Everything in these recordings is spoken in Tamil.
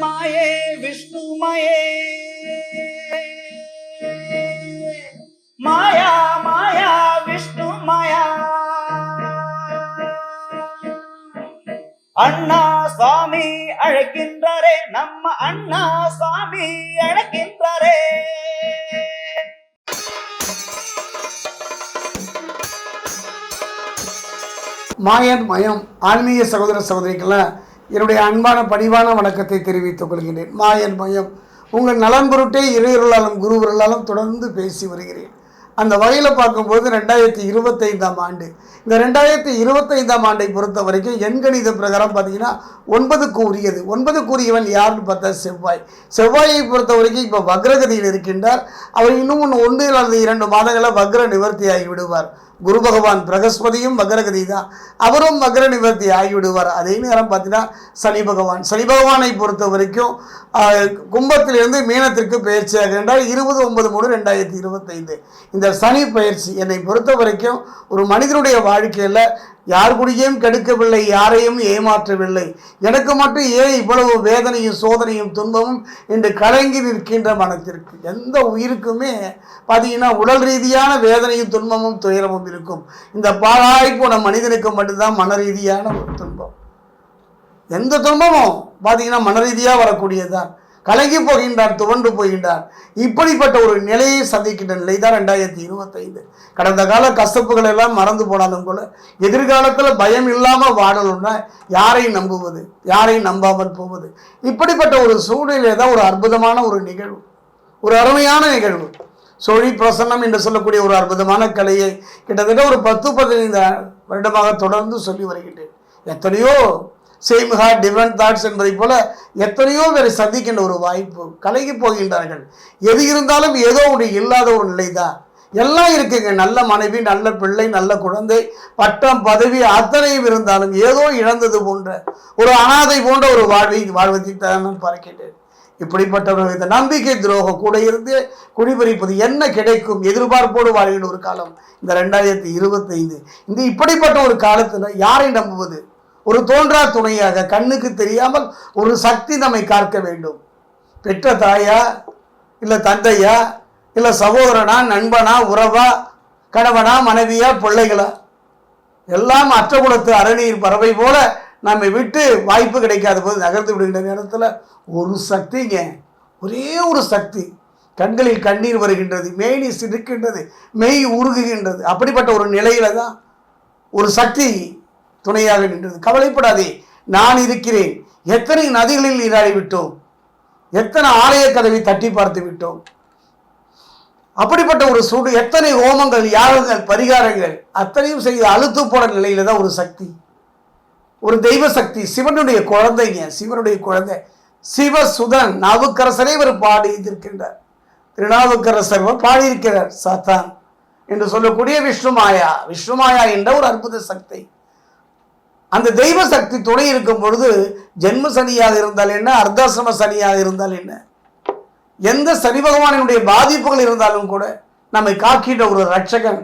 மாயே விஷ்ணுமயே மாயா மாயா விஷ்ணு மாயா அண்ணா சுவாமி அழைக்கின்றாரே நம்ம அண்ணா சுவாமி அழைக்கின்றாரே மாயன் மயம் ஆன்மீக சகோதர சகோதரிகளை என்னுடைய அன்பான பணிவான வணக்கத்தை தெரிவித்துக் கொள்கிறேன் மாயன் மயம் உங்கள் நலன் பொருட்டே இறையருளாலும் குருவர்களாலும் தொடர்ந்து பேசி வருகிறேன். அந்த வகையில் பார்க்கும்போது ரெண்டாயிரத்தி இருபத்தைந்தாம் ஆண்டு. இந்த ரெண்டாயிரத்தி இருபத்தைந்தாம் ஆண்டை பொறுத்த வரைக்கும் எண்கணித பிரகாரம் பார்த்தீங்கன்னா ஒன்பதுக்கு உரியது ஒன்பதுக்கு உரியவன் யாருன்னு பார்த்தா செவ்வாய். செவ்வாயை பொறுத்த வரைக்கும் இப்போ வக்ரகதியில் இருக்கின்றார். அவர் இன்னும் ஒன்று ஒன்று அல்லது இரண்டு மாதங்களில் வக்ர நிவர்த்தியாகி விடுவார். குரு பகவான் பிரகஸ்பதியும் வக்ரகதி தான் அவரும் வக்ர நிவர்த்தி ஆகிவிடுவார். அதே நேரம் பார்த்தீங்கன்னா சனி பகவான். சனி பகவானை பொறுத்த வரைக்கும் கும்பத்திலிருந்து மீனத்திற்கு பயிற்சி ஆகின்றால் இருபது ஒன்பது மூணு ரெண்டாயிரத்தி இருபத்தைந்து. இந்த சனி பயிற்சி என்னை பொறுத்த வரைக்கும் ஒரு மனிதனுடைய வாழ்க்கையில் யார் கூடயும் கெடுக்கவில்லை யாரையும் ஏமாற்றவில்லை. எனக்கு மட்டும் ஏன் இவ்வளவு வேதனையும் சோதனையும் துன்பமும் என்று கலங்கி நிற்கின்ற மனத்திற்கு? எந்த உயிருக்குமே பார்த்தீங்கன்னா உடல் ரீதியான வேதனையும் துன்பமும் துயரமும் இருக்கும். இந்த பாழாய் போன மனிதனுக்கு மட்டும்தான் மன ரீதியான ஒரு துன்பம். எந்த துன்பமும் பார்த்தீங்கன்னா மன ரீதியாக வரக்கூடியதுதான். கலங்கி போகின்றார் துவண்டு போகின்றார் இப்படிப்பட்ட ஒரு நிலையை சந்திக்கின்ற நிலை தான் ரெண்டாயிரத்தி இருபத்தைந்து. கடந்த கால கசப்புகள் எல்லாம் மறந்து போனாலும் கூட எதிர்காலத்தில் பயம் இல்லாமல் வாழணும்னா யாரை நம்புவது யாரை நம்பாமல் போவது. இப்படிப்பட்ட ஒரு சூழ்நிலை தான் ஒரு அற்புதமான ஒரு நிகழ்வு. ஒரு அருமையான நிகழ்வு. சொழி பிரசன்னம் என்று சொல்லக்கூடிய ஒரு அற்புதமான கலையை கிட்டத்தட்ட ஒரு பத்து பதினைந்து வருடமாக தொடர்ந்து சொல்லி வருகின்றேன். எத்தனையோ சேம் ஹார்ட் டிஃப்ரெண்ட் தாட்ஸ் என்பதை போல எத்தனையோ பேரை சந்திக்கின்ற ஒரு வாய்ப்பு கலகி போகின்றார்கள். எது இருந்தாலும் ஏதோ ஒன்று இல்லாத ஒரு நிலை தான் எல்லாம் இருக்குங்க. நல்ல மனைவி நல்ல பிள்ளை நல்ல குழந்தை பட்டம் பதவி அத்தனையும் இருந்தாலும் ஏதோ இழந்தது போன்ற ஒரு அனாதை போன்ற ஒரு வாழ்வை வாழ்வதை தான் நான் பார்க்கின்றேன். இப்படிப்பட்டவர்கள் இந்த நம்பிக்கை துரோகம் கூட இருந்து குடிபறிப்பது என்ன கிடைக்கும்? எதிர்பார்ப்போடு வாழ்கின்ற ஒரு காலம். இந்த ரெண்டாயிரத்தி இருபத்தைந்து. இந்த இப்படிப்பட்ட ஒரு காலத்தில் யாரை நம்புவது? ஒரு தோன்றா துணையாக கண்ணுக்கு தெரியாமல் ஒரு சக்தி நம்மை காக்க வேண்டும். பெற்ற தாயா இல்லை தந்தையா இல்லை சகோதரனா நண்பனா உறவா கணவனா மனைவியா பிள்ளைகளா? எல்லாம் அற்றகுலத்து அரணியின் பறவை போல நம்மை விட்டு வாய்ப்பு கிடைக்காத போது நகர்ந்து விடுகின்ற நேரத்தில் ஒரு சக்திங்க. ஒரே ஒரு சக்தி. கண்களில் கண்ணீர் வருகின்றது மேனி சிரிக்கின்றது மெய் உருகுகின்றது. அப்படிப்பட்ட ஒரு நிலையில தான் ஒரு சக்தி துணையாக நின்றது. கவலைப்படாதே நான் இருக்கிறேன். எத்தனை நதிகளில் நீராடி விட்டோம் எத்தனை ஆலய கதவை தட்டி பார்த்து விட்டோம். அப்படிப்பட்ட ஒரு சூடு எத்தனை ஹோமங்கள் யாகங்கள் பரிகாரங்கள் அத்தனையும் செய்து அழுத்து போன நிலையில தான் ஒரு சக்தி. ஒரு தெய்வ சக்தி சிவனுடைய குழந்தைங்க சிவனுடைய குழந்தை. சிவசுதன் நாவுக்கரசரே இவர் பாடி இருக்கின்றார். திருநாவுக்கரசர் பாடியிருக்கிறார் சாத்தான் என்று சொல்லக்கூடிய விஷ்ணுமாயா. விஷ்ணுமாயா என்ற ஒரு அற்புத சக்தி. அந்த தெய்வ சக்தி துணை இருக்கும் பொழுது ஜென்ம சனியாக இருந்தால் என்ன? அர்த்தாசிரம சனியாக இருந்தால் என்ன? எந்த சனி பகவானினுடைய பாதிப்புகள் இருந்தாலும் கூட நம்மை காக்கின்ற ஒரு ரட்சகன்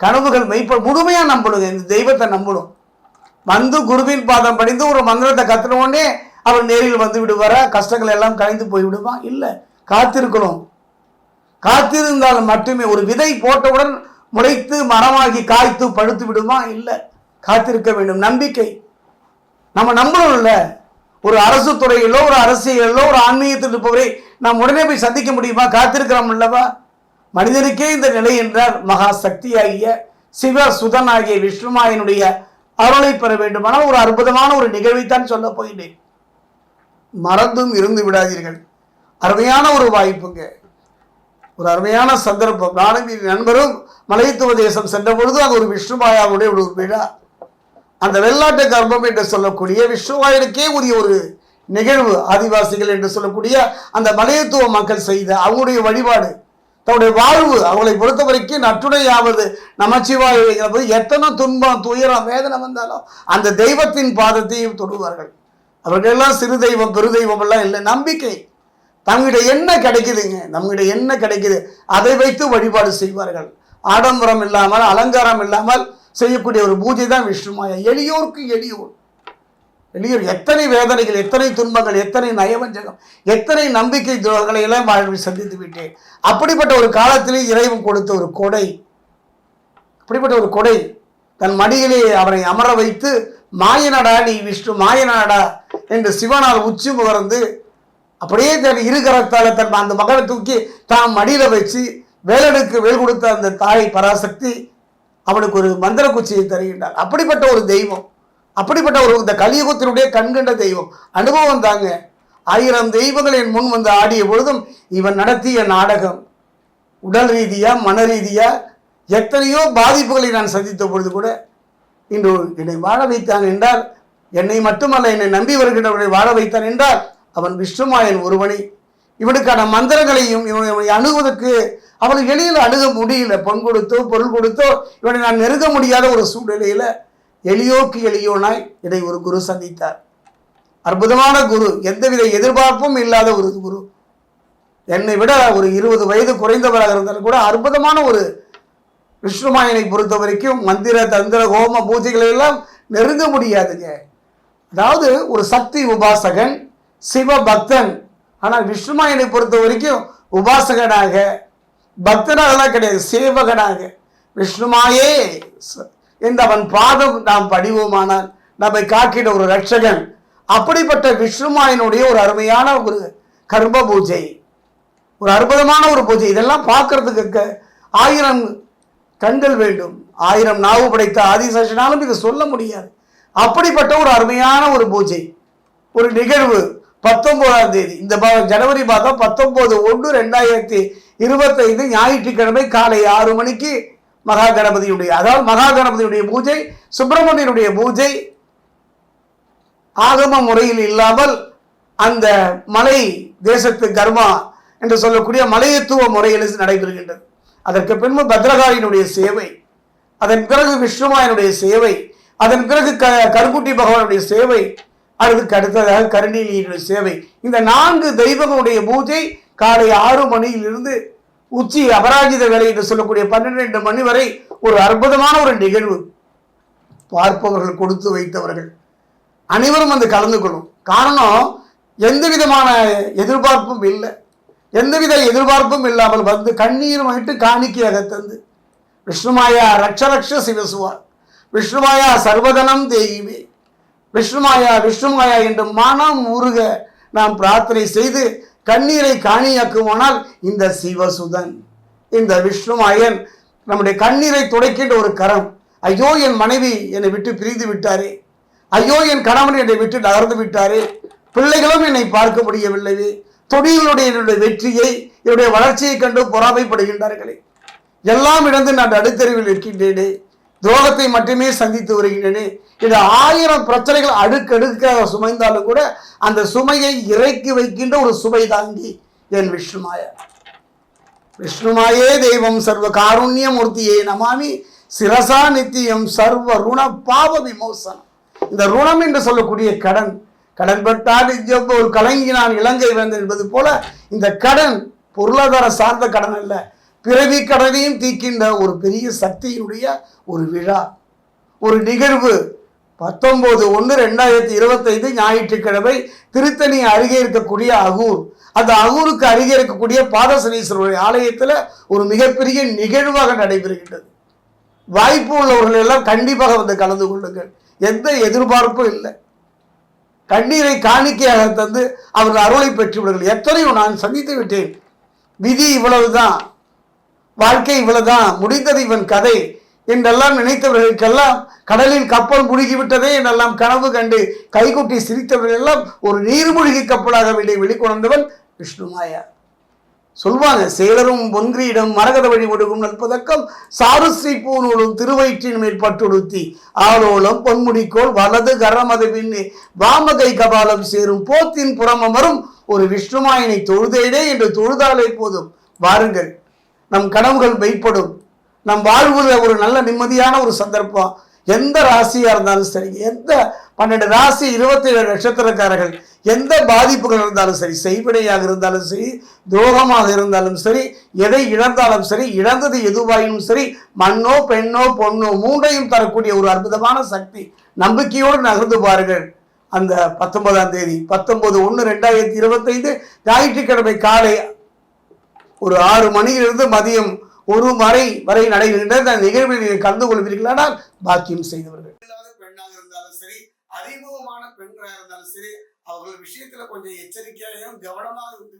கனவுகள் மெய்ப்ப முழுமையாக நம்பணுங்க இந்த தெய்வத்தை நம்பணும் வந்து குருவின் பாதம் படிந்து ஒரு மந்திரத்தை கத்துனோடனே அவர் நேரில் வந்து விடுவாரா? கஷ்டங்கள் எல்லாம் கலைந்து போய்விடுவான் இல்லை. காத்திருக்கணும் காத்திருந்தால் மட்டுமே ஒரு விதை போட்டவுடன் முளைத்து மரமாகி காய்த்து பழுத்து விடுமா? இல்லை. காத்திருக்க வேண்டும். நம்பிக்கை. நம்ம நம்பணும் இல்லை? ஒரு அரசு துறையிலோ ஒரு அரசியலோ ஒரு ஆன்மீகத்தில் இருப்பவரை நாம் உடனே போய் சந்திக்க முடியுமா? காத்திருக்கிறோம் அல்லவா? மனிதனுக்கே இந்த நிலை என்றால் மகா சக்தியாகிய சிவ சுதனாகிய விஷ்ணுமாயனுடைய அருளை பெற வேண்டுமானால் ஒரு அற்புதமான ஒரு நிகழ்வைத்தான் சொல்ல போகிறேன். மறந்தும் இருந்து விடாதீர்கள். அருமையான ஒரு வாய்ப்புங்க. ஒரு அருமையான சந்தர்ப்பம். நானும் நண்பரும் மலைத்துவ தேசம் சென்ற பொழுது அது ஒரு விஷ்ணுமாயாவுடைய ஒரு விழா. அந்த வெள்ளாட்டு கர்ப்பம் என்று சொல்லக்கூடிய விஷ்ணுவாயனுக்கே உரிய ஒரு நிகழ்வு ஆதிவாசிகள் என்று சொல்லக்கூடிய அந்த மலையத்துவ மக்கள் செய்த அவங்களுடைய வழிபாடு தன்னுடைய வாழ்வு அவங்களை பொறுத்த வரைக்கும் நற்றுடையாவது நமச்சிவாயுங்கிற எத்தனை துன்பம் துயரம் வேதனை வந்தாலும் அந்த தெய்வத்தின் பாதத்தையும் தொடுவார்கள். அவர்களெல்லாம் சிறு தெய்வம் பெரு தெய்வம் எல்லாம் இல்லை. நம்பிக்கை. தங்கிட்ட என்ன கிடைக்குதுங்க? நம்மகிட்ட என்ன கிடைக்குது? அதை வைத்து வழிபாடு செய்வார்கள். ஆடம்பரம் இல்லாமல் அலங்காரம் இல்லாமல் செய்யக்கூடிய ஒரு பூஜை தான் விஷ்ணுமாயா. எளியோருக்கு எளியோர். எளியோர் எத்தனை வேதனைகள் எத்தனை துன்பங்கள் எத்தனை நயவஞ்சகம் எத்தனை நம்பிக்கை துரோகங்களை எல்லாம் வாழ்வில் சந்தித்து விட்டேன். அப்படிப்பட்ட ஒரு காலத்திலே இறைவன் கொடுத்த ஒரு கொடை அப்படிப்பட்ட ஒரு கொடை தன் மடியிலே அவரை அமர வைத்து மாயனடா நீ விஷ்ணு மாயனடா என்று சிவனால் உச்சி முகர்ந்து அப்படியே தன் இருகரத்தால தன் அந்த மகனை தூக்கி தான் மடியில் வச்சு வேலனுக்கு வேல் கொடுத்த அந்த தாய் பராசக்தி அவனுக்கு ஒரு மந்திர குச்சியை தருகின்றார் அப்படிப்பட்ட ஒரு தெய்வம் அப்படிப்பட்ட ஒரு இந்த கலியுகத்தினுடைய கண்கண்ட தெய்வம் அனுபவம் தாங்க. ஆயிரம் தெய்வங்கள் என் முன் வந்து ஆடிய பொழுதும் இவன் நடத்திய நாடகம் உடல் ரீதியாக மன ரீதியாக எத்தனையோ பாதிப்புகளை நான் சந்தித்த பொழுது கூட இன்று என்னை வாழ வைத்தான் என்றால் என்னை மட்டுமல்ல என்னை நம்பி வருகின்றவர்களை வாழ வைத்தான் என்றால் அவன் விஷ்ணுமாயன் ஒருவனை. இவனுக்கான மந்திரங்களையும் இவனை இவனை அணுகுவதற்கு அவனுக்கு எளியில் அணுக முடியல. பொன் கொடுத்தோ பொருள் கொடுத்தோ இவனை நான் நெருங்க முடியாத ஒரு சூழ்நிலையில் எளியோக்கு எளியோனாய் இதை ஒரு குரு சந்தித்தார். அற்புதமான குரு. எந்தவித எதிர்பார்ப்பும் இல்லாத ஒரு குரு. என்னை விட ஒரு இருபது வயது குறைந்தவராக இருந்தாலும் கூட அற்புதமான ஒரு விஷ்ணுமாயனை பொறுத்த வரைக்கும் மந்திர தந்திர ஹோம பூஜைகளை எல்லாம் நெருங்க முடியாதுங்க. அதாவது ஒரு சக்தி உபாசகன் சிவ பக்தன் ஆனால் விஷ்ணுமாயனை பொறுத்த வரைக்கும் உபாசகனாக பக்தனாகலாம் கிடையாது சேவகனாக. விஷ்ணுமாயே ச- அவன் பாதம் நாம் படிவோமானால் நம்மை காக்கிட ஒரு ரட்சகன் அப்படிப்பட்ட விஷ்ணுமாயனுடைய ஒரு அருமையான ஒரு கர்ம பூஜை. ஒரு அற்புதமான ஒரு பூஜை. இதெல்லாம் பார்க்கறதுக்கு ஆயிரம் கண்கள் வேண்டும். ஆயிரம் நாவு படைத்த ஆதிசேஷனாலும் இது சொல்ல முடியாது. அப்படிப்பட்ட ஒரு அருமையான ஒரு பூஜை. ஒரு நிகழ்வு. பத்தொன்பதாம் தேதி. இந்த ஜனவரி மாதம் பத்தொன்பது ஒன்று ரெண்டாயிரத்தி இருபத்தைந்து ஞாயிற்றுக்கிழமை காலை ஆறு மணிக்கு மகா கணபதியுடைய அதாவது மகா கணபதியுடைய பூஜை சுப்பிரமணியனுடைய பூஜை. ஆகம முறையில் இல்லாமல் அந்த மலை தேசத்து கர்மா என்று சொல்லக்கூடிய மலையத்துவ முறையில் நடைபெறுகின்றது. அதற்கு பின்பு பத்ரகாளியினுடைய சேவை அதன் பிறகு விஷ்ணுமாயனுடைய சேவை அதன் பிறகு க கருக்குட்டி பகவானுடைய சேவை அதுக்கு அடுத்ததாக கருணீலியினுடைய சேவை. இந்த நான்கு தெய்வங்களுடைய பூஜை காலை ஆறு மணியிலிருந்து உச்சி அபராஜித வேலை என்று சொல்லக்கூடிய பன்னிரெண்டு மணி வரை ஒரு அற்புதமான ஒரு நிகழ்வு பார்ப்பவர்கள் கொடுத்து வைத்தவர்கள் அனைவரும் வந்து கலந்து கொள்ளும். காரணம் எந்த விதமான எதிர்பார்ப்பும் இல்லை. எந்தவித எதிர்பார்ப்பும் இல்லாமல் வந்து கண்ணீர் வாங்கிட்டு காணிக்கையாக தந்து விஷ்ணுமாயா ரக்ஷரக்ஷ சிவசுவா விஷ்ணுமாயா சர்வதனம் தேயுமே விஷ்ணுமாயா விஷ்ணுமாயா என்று மனம் உருக நாம் பிரார்த்தனை செய்து கண்ணீரை காணியாக்குமானால் இந்த சிவசுதன் இந்த விஷ்ணுமாயன் நம்முடைய கண்ணீரை துடைக்கின்ற ஒரு கரம். ஐயோ என் மனைவி என்னை விட்டு பிரிந்து விட்டாரே. ஐயோ என் கணவன் என்னை விட்டு நகர்ந்து விட்டாரே. பிள்ளைகளும் என்னை பார்க்க முடியவில்லையே தொழிலுடைய என்னுடைய வெற்றியை என்னுடைய வளர்ச்சியை கண்டு பொறாமைப்படுகின்றார்களே. எல்லாம் இழந்து நான் நடுத்தருவில் இருக்கின்றேனே துரோகத்தை மட்டுமே சந்தித்து வருகின்றேனே. இந்த ஆயிரம் பிரச்சனைகள் அடுக்கடுக்காக சுமைந்தாலும் கூட அந்த சுமையை இறக்கி வைக்கின்ற ஒரு சுவை தாங்கி என் விஷ்ணுமாயா. விஷ்ணுமாயே தெய்வம் சர்வ காருண்யமூர்த்தியே நமாமி. சிரசா நித்தியம் சர்வ ருண பாவ விமோசனம். இந்த ருணம் என்று சொல்லக்கூடிய கடன் கடன்பட்டால் ஒரு கலங்கினான் இலங்கை வேந்தன் என்பது போல இந்த கடன் பொருளாதார சார்ந்த கடன் அல்ல. பிறவி கடனையும் தீக்கின்ற ஒரு பெரிய சக்தியினுடைய ஒரு விழா ஒரு நிகழ்வு. பத்தொம்போது ஒன்று ரெண்டாயிரத்தி இருபத்தைந்து ஞாயிற்றுக்கிழமை திருத்தணி அருகே இருக்கக்கூடிய அகூர். அந்த அகூருக்கு அருகே இருக்கக்கூடிய பாதசனீஸ்வரருடைய ஆலயத்தில் ஒரு மிகப்பெரிய நிகழ்வாக நடைபெறுகின்றது. வாய்ப்பு உள்ளவர்கள் எல்லாம் கண்டிப்பாக வந்து கலந்து கொள்ளுங்கள். எந்த எதிர்பார்ப்பும் இல்லை. கண்ணீரை காணிக்கையாக தந்து அவர்கள் அருளை பெற்று விடுங்கள் எத்தனையோ நான் சந்தித்து விட்டேன். விதி இவ்வளவுதான். வாழ்க்கை இவ்வளவுதான் முடிந்தது இவன் கதை என்றெல்லாம் நினைத்தவர்களுக்கெல்லாம் கடலில் கப்பல் முழுகிவிட்டதே என்றெல்லாம் கனவு கண்டு கைகொட்டி சிரித்தவர்கள் எல்லாம் ஒரு நீர்மூழ்கி கப்பலாக வெளியே வெளிக்கொணர்ந்தவன் விஷ்ணுமாயா சொல்வாங்க சேலரும் பொன்கிரீடம் மரகத வழி ஒடுக்கும் நற்பதக்கம் சாருஸ்ரீ பூநூலும் திருவயிற்றின் மேல் பட்டுடுத்தி ஆலோலம் பொன்முடிக்கோள் வலது கரமது பின்னே வாமகை கபாலம் சேரும் போத்தின் புறமமரும் ஒரு விஷ்ணுமாயனை தொழுதேடே என்று தொழுதாலே போதும். வாருங்கள் நம் கனவுகள் மெய்ப்படும். நம் வாழ்வுல ஒரு நல்ல நிம்மதியான ஒரு சந்தர்ப்பம். எந்த ராசியாக இருந்தாலும் சரி எந்த பன்னெண்டு ராசி இருபத்தி ஏழு நட்சத்திரக்காரர்கள் எந்த பாதிப்புகள் இருந்தாலும் சரி செய்வினையாக இருந்தாலும் சரி துரோகமாக இருந்தாலும் சரி எதை இழந்தாலும் சரி இழந்தது எதுவாயினும் சரி மண்ணோ பெண்ணோ பொண்ணோ மூன்றையும் தரக்கூடிய ஒரு அற்புதமான சக்தி நம்பிக்கையோடு நகர்ந்து பாருங்கள். அந்த பத்தொன்பதாம் தேதி பத்தொன்பது ஒன்று ரெண்டாயிரத்தி இருபத்தைந்து ஞாயிற்றுக்கிழமை காலை ஒரு ஆறு மணியிலிருந்து மதியம் ஒரு வரை வரை நடைபெறுகின்ற அந்த நிகழ்வில் நீங்கள் கலந்து கொள்வீர்களானால் பாக்கியம் செய்தவர்கள். பெண்ணாக இருந்தாலும் சரி அறிமுகமான பெண்களாக இருந்தாலும் சரி அவர்கள் விஷயத்துல கொஞ்சம் எச்சரிக்கையாகவும் கவனமாக இருந்து